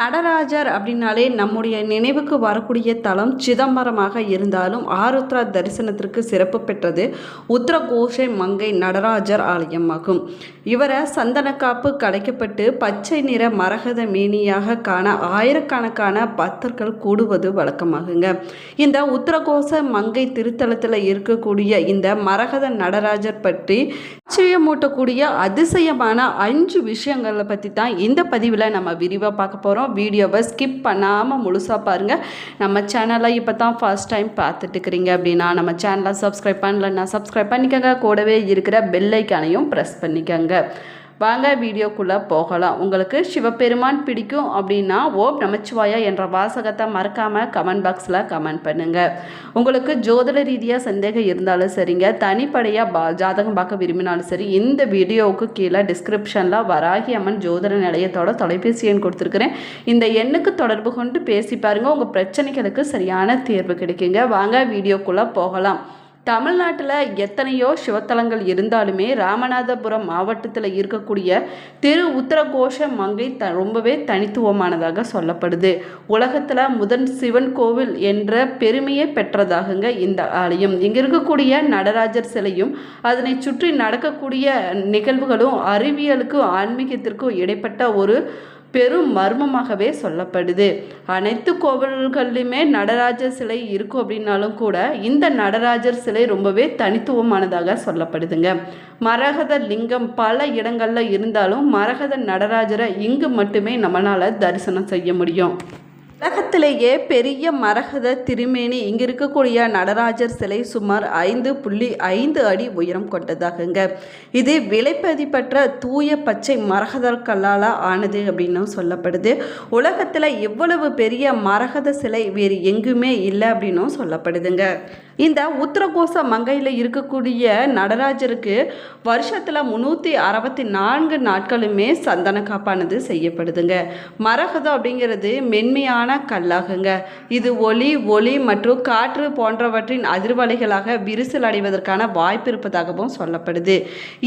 நடராஜர் அப்படின்னாலே நம்முடைய நினைவுக்கு வரக்கூடிய தலம் சிதம்பரமாக இருந்தாலும் ஆருத்ரா தரிசனத்திற்கு சிறப்பு பெற்றது உத்தரகோஷை மங்கை நடராஜர் ஆலயமாகும் இவரை சந்தனக்காப்பு கலைக்கப்பட்டு பச்சை நிற மரகத மேனியாக காண ஆயிரக்கணக்கான பக்தர்கள் கூடுவது வழக்கமாகுங்க. இந்த உத்தரகோச மங்கை திருத்தலத்தில் இருக்கக்கூடிய இந்த மரகத நடராஜர் பற்றி ஆச்சரியமூட்டக்கூடிய அதிசயமான அஞ்சு விஷயங்களை பற்றி தான் இந்த பதிவில் நம்ம விரிவாக பார்க்க போகிறோம் வீடியோவை ஸ்கிப் பண்ணாமல் முழுசாக பாருங்கள் நம்ம சேனலை இப்போ தான் ஃபர்ஸ்ட் டைம் பார்த்துட்டுக்கிறீங்க அப்படின்னா நம்ம சேனலை சப்ஸ்கிரைப் பண்ணலன்னா சப்ஸ்கிரைப் பண்ணிக்கோங்க. கூடவே இருக்கிற பெல்லைக்கானையும் ப்ரெஸ் பண்ணிக்கோங்க. வாங்க வீடியோக்குள்ளே போகலாம். உங்களுக்கு சிவபெருமான் பிடிக்கும் அப்படின்னா ஓம் நமச்சிவாயா என்ற வாசகத்தை மறக்காமல் கமெண்ட் பாக்ஸில் கமெண்ட் பண்ணுங்கள் உங்களுக்கு ஜோதிட ரீதியாக சந்தேகம் இருந்தாலும் சரிங்க. தனிப்படையாக பா ஜாதகம் பார்க்க விரும்பினாலும் சரி இந்த வீடியோவுக்கு கீழே டிஸ்கிரிப்ஷனில் வராகி அம்மன் ஜோதிட நிலையத்தோட தொலைபேசி எண் கொடுத்துருக்குறேன். இந்த எண்ணுக்கு தொடர்பு கொண்டு பேசி பாருங்கள் உங்கள் பிரச்சனைகளுக்கு சரியான தீர்வு கிடைக்குங்க. வாங்க வீடியோக்குள்ளே போகலாம். தமிழ்நாட்டில் எத்தனையோ சிவத்தலங்கள் இருந்தாலுமே ராமநாதபுரம் மாவட்டத்தில் இருக்கக்கூடிய திரு உத்தரகோஷ மங்கை த ரொம்பவே தனித்துவமானதாக சொல்லப்படுது. உலகத்தில் முதன் சிவன் கோவில் என்ற பெருமையை பெற்றதாகுங்க இந்த ஆலயம். இங்கே இருக்கக்கூடிய நடராஜர் சிலையும் அதனை சுற்றி நடக்கக்கூடிய நிகழ்வுகளும் அறிவியலுக்கும் ஆன்மீகத்திற்கும் இடைப்பட்ட ஒரு பெரும் மர்மமாகவே சொல்லப்படுது. அனைத்து கோவில்கள்லையுமே நடராஜர் சிலை இருக்கும் அப்படின்னாலும் கூட இந்த நடராஜர் சிலை ரொம்பவே தனித்துவமானதாக சொல்லப்படுதுங்க. மரகத லிங்கம் பல இடங்களில் இருந்தாலும் மரகத நடராஜரை இங்கு மட்டுமே நம்மளால் தரிசனம் செய்ய முடியும். உலகத்திலேயே பெரிய மரகத திருமேனி இங்கே இருக்கக்கூடிய நடராஜர் சிலை சுமார் ஐந்து புள்ளி ஐந்து அடி உயரம் கொண்டதாகுங்க. இது விலைப்பதிப்பற்ற தூய பச்சை மரகத கல்லால் ஆனது அப்படின்னு சொல்லப்படுது. உலகத்தில் இவ்வளவு பெரிய மரகத சிலை வேறு எங்குமே இல்லை அப்படின்னும் சொல்லப்படுதுங்க. இந்த உத்தரகோச மங்கையில் இருக்கக்கூடிய நடராஜருக்கு வருஷத்தில் முந்நூற்றி அறுபத்தி நான்கு நாட்களுமே சந்தன காப்பானது செய்யப்படுதுங்க. மரகதம் அப்படிங்கிறது மென்மையான கல்லாகுங்க. இது ஒளி ஒளி மற்றும் காற்று போன்றவற்றின் அதிர்வலைகளாக விரிசல் அடைவதற்கான வாய்ப்பு இருப்பதாகவும் சொல்லப்படுது.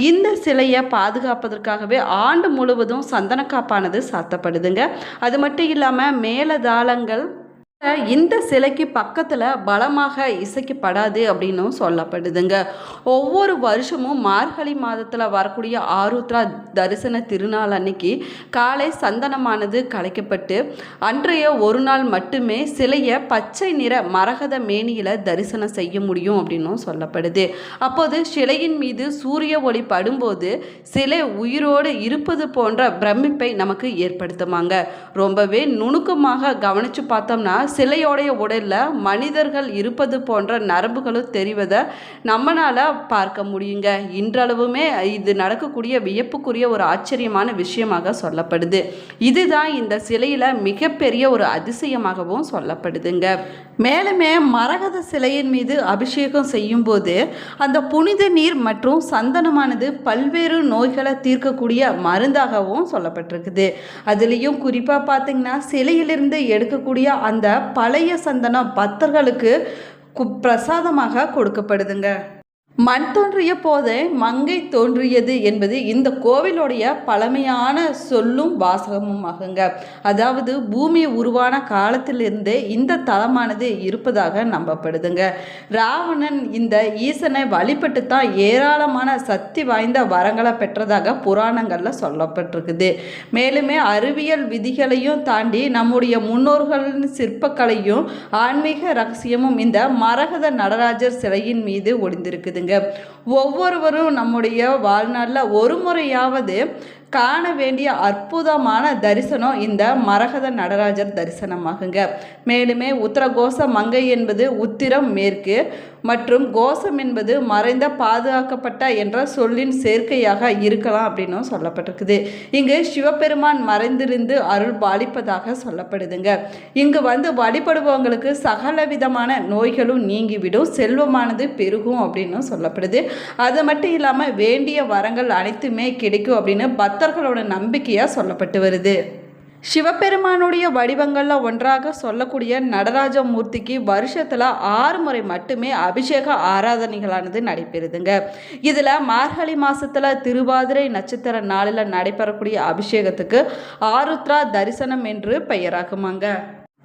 இந்த சிலையை பாதுகாப்பதற்காகவே ஆண்டு முழுவதும் சந்தன காப்பானது சாத்தப்படுதுங்க. அது மட்டும் இல்லாமல் மேலதாளங்கள் இந்த சிலைக்கு பக்கத்தில் பலமாக இசைக்கப்படாது அப்படின்னும் சொல்லப்படுதுங்க. ஒவ்வொரு வருஷமும் மார்கழி மாதத்தில் வரக்கூடிய ஆருத்ரா தரிசன திருநாள் அன்னைக்கு காலை சந்தனமானது கலைக்கப்பட்டு அன்றைய ஒரு நாள் மட்டுமே சிலையை பச்சை நிற மரகத மேனியில் தரிசனம் செய்ய முடியும் அப்படின்னும் சொல்லப்படுது. அப்போது சிலையின் மீது சூரிய ஒளி படும்போது சிலை உயிரோடு இருப்பது போன்ற பிரமிப்பை நமக்கு ஏற்படுத்துமாங்க. ரொம்பவே நுணுக்கமாக கவனித்து பார்த்தோம்னா சிலையோடைய உடலில் மனிதர்கள் இருப்பது போன்ற நரம்புகளும் தெரிவதை நம்மளால் பார்க்க முடியுங்க. இன்றளவுமே இது நடக்கக்கூடிய வியப்புக்குரிய ஒரு ஆச்சரியமான விஷயமாக சொல்லப்படுது. இதுதான் இந்த சிலையில் மிகப்பெரிய ஒரு அதிசயமாகவும் சொல்லப்படுதுங்க. மேலுமே மரகத சிலையின் மீது அபிஷேகம் செய்யும்போது அந்த புனித நீர் மற்றும் சந்தனமானது பல்வேறு நோய்களை தீர்க்கக்கூடிய மருந்தாகவும் சொல்லப்பட்டிருக்குது. அதுலேயும் குறிப்பாக பார்த்திங்கன்னா சிலையிலிருந்து எடுக்கக்கூடிய அந்த பழைய சந்தனம் பக்தர்களுக்கு பிரசாதமாக கொடுக்கப்படுதுங்க. மண் தோன்றிய போதே மங்கை தோன்றியது என்பது இந்த கோவிலுடைய பழமையான சொல்லும் வாசகமும் ஆகுங்க அதாவது பூமி உருவான காலத்திலிருந்தே இந்த தலமானது இருப்பதாக நம்பப்படுதுங்க. ராவணன் இந்த ஈசனை வழிபட்டு தான் ஏராளமான சக்தி வாய்ந்த வரங்களை பெற்றதாக புராணங்களில் சொல்லப்பட்டிருக்குது. மேலுமே அறிவியல் விதிகளையும் தாண்டி நம்முடைய முன்னோர்களின் சிற்பக்கலையும் ஆன்மீக ரகசியமும் இந்த மரகத நடராஜர் சிலையின் மீது ஒளிந்திருக்குதுங்க ஒவ்வொருவரும் நம்முடைய வாழ்நாளில் ஒரு முறையாவது காண வேண்டிய அற்புதமான தரிசனம் இந்த மரகத நடராஜர் தரிசனமாகுங்க. மேலுமே உத்தரகோச மங்கை என்பது உத்திரம் மேற்கு மற்றும் கோஷம் என்பது மறைந்த பாதுகாக்கப்பட்ட என்ற சொல்லின் சேர்க்கையாக இருக்கலாம் அப்படின்னும் சொல்லப்பட்டிருக்குது. இங்கு சிவபெருமான் மறைந்திருந்து அருள் பாலிப்பதாக சொல்லப்படுதுங்க. இங்கு வந்து வழிபடுபவங்களுக்கு சகல விதமான நோய்களும் நீங்கிவிடும் செல்வமானது பெருகும் அப்படின்னும் சொல்லப்படுது. அது மட்டும் இல்லாமல் வேண்டிய வரங்கள் அனைத்துமே கிடைக்கும் அப்படின்னு பக்தர்களோட நம்பிக்கையாக சொல்லப்பட்டு வருது. சிவபெருமானுடைய வடிவங்களில் ஒன்றாக சொல்லக்கூடிய நடராஜ மூர்த்திக்கு வருஷத்தில் ஆறு முறை மட்டுமே அபிஷேக ஆராதனைகளானது நடைபெறுதுங்க. இதில் மார்கழி மாதத்தில் திருவாதிரை நட்சத்திர நாளில் நடைபெறக்கூடிய அபிஷேகத்துக்கு ஆருத்ரா தரிசனம் என்று பெயராகுமாங்க.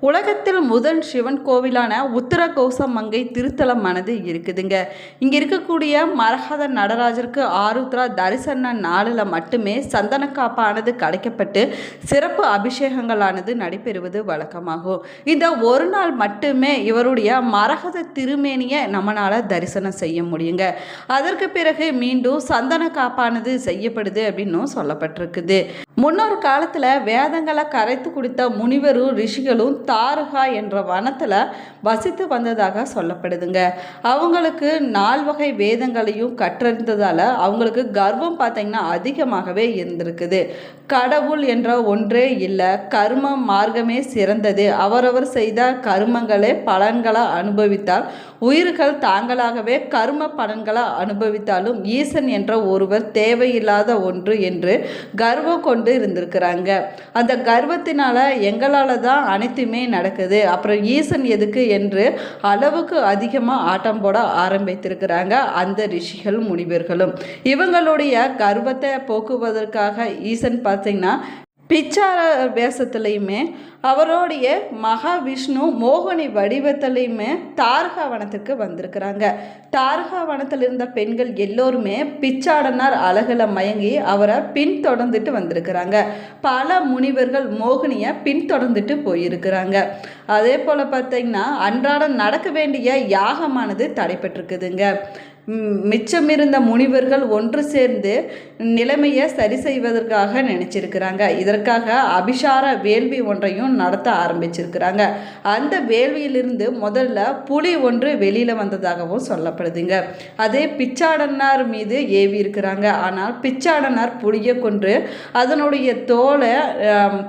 உலகத்தில் முதல் சிவன் கோவிலான உத்தர கௌசமங்கை திருத்தலமானது இருக்குதுங்க. இங்கே இருக்கக்கூடிய மரகத நடராஜருக்கு ஆருத்ரா தரிசன நாளில் மட்டுமே சந்தனக்காப்பானது கிடைக்கப்பட்டு சிறப்பு அபிஷேகங்களானது நடைபெறுவது வழக்கமாகும். இந்த ஒரு நாள் மட்டுமே இவருடைய மரகத திருமேனியை நம்மளால் தரிசனம் செய்ய முடியுங்க. அதற்கு பிறகு மீண்டும் சந்தன காப்பானது செய்யப்படுது அப்படின்னும் சொல்லப்பட்டிருக்குது. முன்னொரு காலத்தில் வேதங்களை கரைத்து கொடுத்த முனிவரும் ரிஷிகளும் தாருகா என்ற வனத்தில் வசித்து வந்ததாக சொல்லப்படுதுங்க. அவங்களுக்கு நால்வகை வேதங்களையும் கற்றறிந்ததால் அவங்களுக்கு கர்வம் பார்த்தீங்கன்னா அதிகமாகவே இருந்திருக்குது. கடவுள் என்ற ஒன்றே இல்லை கர்ம மார்க்கமே சிறந்தது. அவரவர் செய்த கர்மங்களே பலன்களை அனுபவித்தால் உயிர்கள் தாங்களாகவே கர்ம பலன்களை அனுபவித்தாலும் ஈசன் என்ற ஒருவர் தேவையில்லாத ஒன்று என்று கர்வம் கொண்டு இருந்திருக்கிறாங்க. அந்த கர்வத்தினால எங்களால் தான் அனைத்துமே நடக்குது. அப்புறம் ஈசன் எதுக்கு என்று அளவுக்கு அதிகமாக ஆட்டம் போட ஆரம்பித்திருக்கிறாங்க அந்த ரிஷிகள் முனிவர்களும். இவங்களுடைய கர்வத்தை போக்குவதற்காக ஈசன் பார்த்தீங்கன்னா பிச்சார வேஷத்துலையுமே அவருடைய மகாவிஷ்ணு மோகினி வடிவத்திலையுமே தார்காவனத்துக்கு வந்திருக்கிறாங்க. தார்காவனத்தில் இருந்த பெண்கள் எல்லோருமே பிச்சாடனார் அழகில் மயங்கி அவரை பின்தொடர்ந்துட்டு வந்திருக்கிறாங்க. பல முனிவர்கள் மோகினியை பின்தொடர்ந்துட்டு போயிருக்கிறாங்க. அதே போல் பார்த்தீங்கன்னா அன்றாடம் நடக்க வேண்டிய யாகமானது தடைபெற்றிருக்குதுங்க மிச்சமிருந்த முனிவர்கள் ஒன்று சேர்ந்து நிலைமையை சரி செய்வதற்காக நினைச்சிருக்கிறாங்க. இதற்காக அபிஷார வேள்வி ஒன்றையும் நடத்த ஆரம்பிச்சிருக்கிறாங்க. அந்த வேள்வியிலிருந்து முதல்ல புலி ஒன்று வெளியில் வந்ததாகவும் சொல்லப்படுதுங்க. அதே பிச்சாடனார் மீது ஏவி இருக்கிறாங்க. ஆனால் பிச்சாடனார் புலியை கொன்று அதனுடைய தோலை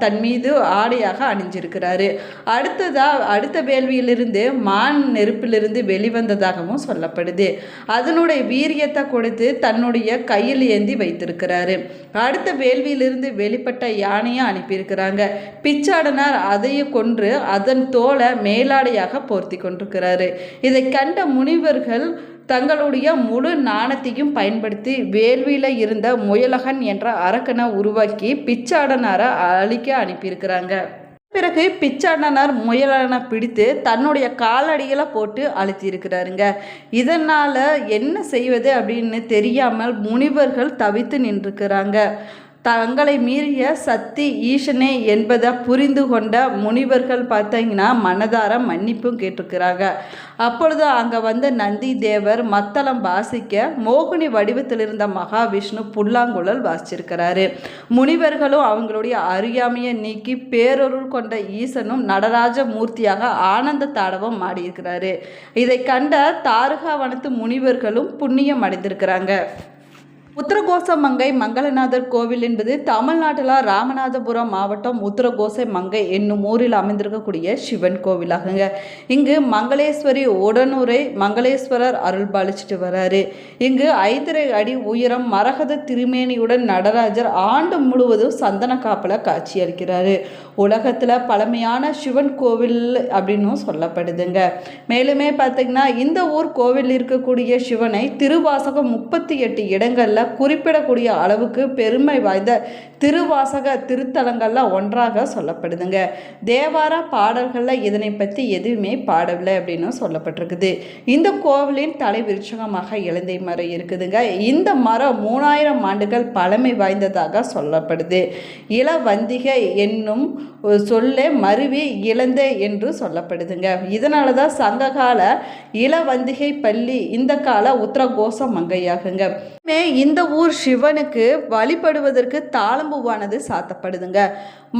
தன் மீது ஆடையாக அணிஞ்சிருக்கிறாரு. அடுத்ததா அடுத்த வேள்வியிலிருந்து மான் நெருப்பிலிருந்து வெளிவந்ததாகவும் சொல்லப்படுது. அது அதனுடைய வீரியத்தை கொடுத்து தன்னுடைய கையில் ஏந்தி வைத்திருக்கிறாரு. அடுத்த வேள்வியிலிருந்து வெளிப்பட்ட யானையை அனுப்பியிருக்கிறாங்க. பிச்சாடனார் அதையும் கொன்று அதன் தோலை மேலாடையாக போர்த்தி கொண்டிருக்கிறாரு. இதை கண்ட முனிவர்கள் தங்களுடைய முழு நாணத்தையும் பயன்படுத்தி வேள்வியில் இருந்த முயலகன் என்ற அரக்கனை உருவாக்கி பிச்சாடனாரை அழிக்க அனுப்பியிருக்கிறாங்க. பிறகு பிச்சாண்டனார் முயலனை பிடித்து தன்னுடைய காலடிகளை போட்டு அழுத்தியிருக்கிறாருங்க. இதனால் என்ன செய்வது அப்படின்னு தெரியாமல் முனிவர்கள் தவித்து நின்றுக்கிறாங்க தங்களை மீறிய சக்தி ஈசனே என்பதை புரிந்து கொண்ட முனிவர்கள் பார்த்தீங்கன்னா மனதார மன்னிப்பும் கேட்டிருக்கிறாங்க. அப்பொழுது அங்கே வந்த நந்தி தேவர் மத்தளம் வாசிக்க மோகினி வடிவத்தில் இருந்த மகாவிஷ்ணு புல்லாங்குழல் வாசிச்சிருக்கிறாரு. முனிவர்களும் அவங்களுடைய அறியாமையை நீக்கி பேரொருள் கொண்ட ஈசனும் நடராஜ மூர்த்தியாக ஆனந்த தாடவம் ஆடியிருக்கிறாரு இதை கண்ட தாரகாவனத்து முனிவர்களும் புண்ணியம் அடைந்திருக்கிறாங்க. உத்தரகோச மங்கை மங்களநாதர் கோவில் என்பது தமிழ்நாட்டில் ராமநாதபுரம் மாவட்டம் உத்தரகோசை மங்கை என்னும் ஊரில் அமைந்திருக்கக்கூடிய சிவன் கோவிலாகுங்க. இங்கு மங்களேஸ்வரி உடனுரை மங்களேஸ்வரர் அருள் பாலிச்சிட்டு வராரு. இங்கு ஐந்தரை அடி உயரம் மரகத திருமேனியுடன் நடராஜர் ஆண்டு முழுவதும் சந்தன காப்பில் காட்சியளிக்கிறாரு. உலகத்தில் பழமையான சிவன் கோவில் அப்படின்னும் சொல்லப்படுதுங்க. மேலுமே பார்த்தீங்கன்னா இந்த ஊர் கோவில் இருக்கக்கூடிய சிவனை திருவாசகம் முப்பத்தி எட்டு இடங்களில் குறிப்பிடக்கூடிய அளவுக்கு பெருமை வாய்ந்த திருவாசக திருத்தலங்கள்ல ஒன்றாக சொல்லப்படுதுங்க. தேவார பாடல்களில் இதனை பற்றி எதுவுமே பாடவில்லை அப்படின்னு சொல்லப்பட்டிருக்குது. இந்த கோவிலின் தலை விருட்சகமாக இலந்தை மரம் இருக்குதுங்க. இந்த மரம் மூணாயிரம் ஆண்டுகள் பழமை வாய்ந்ததாக சொல்லப்படுது. இளவந்திகை என்னும் சொல்லே மருவி இழந்தே என்று சொல்லப்படுதுங்க. இதனால தான் சங்ககால இளவந்திகை பள்ளி இந்த கால உத்தரகோஷம் மங்கையாகுங்க. இந்த ஊர் சிவனுக்கு வழிபடுவதற்கு தாளம்பூவானது சாத்தப்படுதுங்க.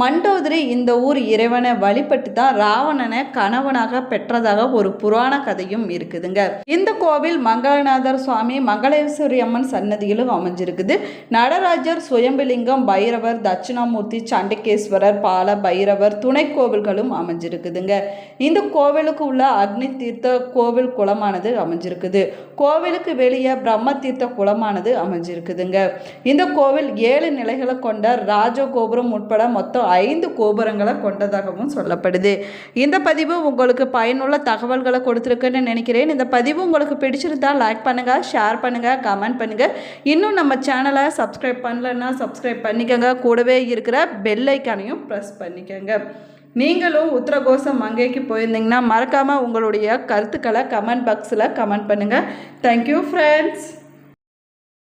மண்டோதரி இந்த ஊர் இறைவனை வழிபட்டு தான் ராவணனை கணவனாக பெற்றதாக ஒரு புராண கதையும் இருக்குதுங்க. இந்த கோவில் மங்களநாதர் சுவாமி மங்களேஸ்வரி அம்மன் சன்னதியிலும் அமைஞ்சிருக்குது. நடராஜர் சுயம்பலிங்கம் பைரவர் தட்சிணாமூர்த்தி சண்டிகேஸ்வரர் பால பைரவர் துணை கோவில்களும் அமைஞ்சிருக்குதுங்க. இந்த கோவிலுக்கு உள்ள அக்னி தீர்த்த கோவில் குளமானது அமைஞ்சிருக்குது. கோவிலுக்கு வெளியே பிரம்ம தீர்த்த குளமானது அமைஞ்சிருக்குதுங்க. இந்த கோவில் ஏழு நிலைகளை கொண்ட ராஜ கோபுரம் உட்பட மொத்தம் ஐந்து கோபுரங்களை கொண்டதாகவும் சொல்லப்படுது. இந்த பதிவு உங்களுக்கு பயனுள்ள தகவல்களை கொடுத்துருக்குன்னு நினைக்கிறேன். இந்த பதிவு உங்களுக்கு பிடிச்சிருந்தா லைக் பண்ணுங்கள் ஷேர் பண்ணுங்கள் கமெண்ட் பண்ணுங்கள் இன்னும் நம்ம சேனலை சப்ஸ்கிரைப் பண்ணலன்னா சப்ஸ்கிரைப் பண்ணிக்கோங்க. கூடவே இருக்கிற பெல் ஐக்கானையும் ப்ரெஸ் பண்ணிக்கோங்க. நீங்களும் உத்தரகோசம் மங்கைக்கு போயிருந்தீங்கன்னா மறக்காமல் உங்களுடைய கருத்துக்களை கமெண்ட் பாக்ஸில் கமெண்ட் பண்ணுங்கள் தேங்க்யூ ஃப்ரெண்ட்ஸ்